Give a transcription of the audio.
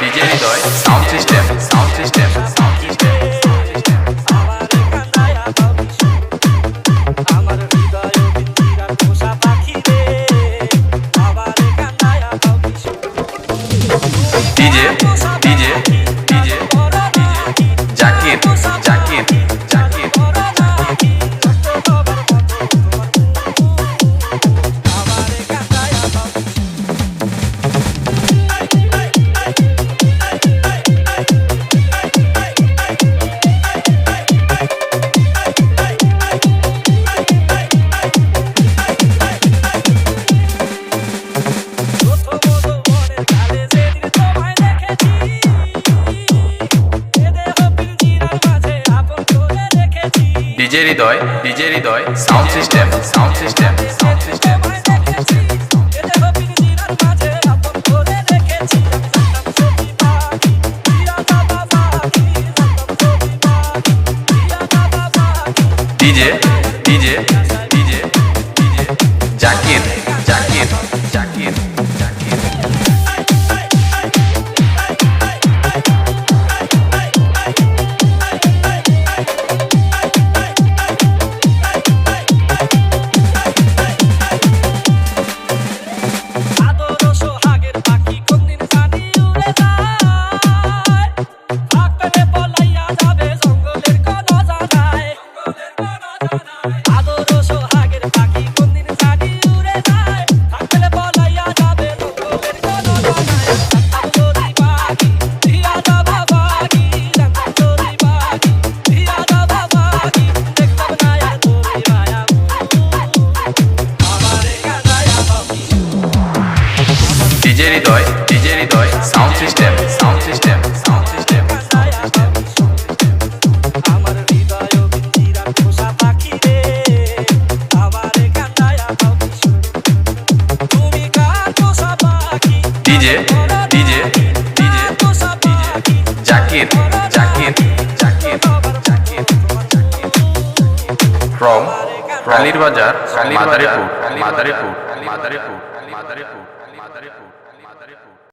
DJ Joy, sound system, sound system. DJ Hriday DJ Hriday sound system sound system sound system DJ DJ Hriday DJ Hriday sound system sound system sound system DJ DJ DJ Zakir Zakir Zakir from Kalir Bazar Madaripur Madaripur Madaripur Madaripur Madaripur Madripoor.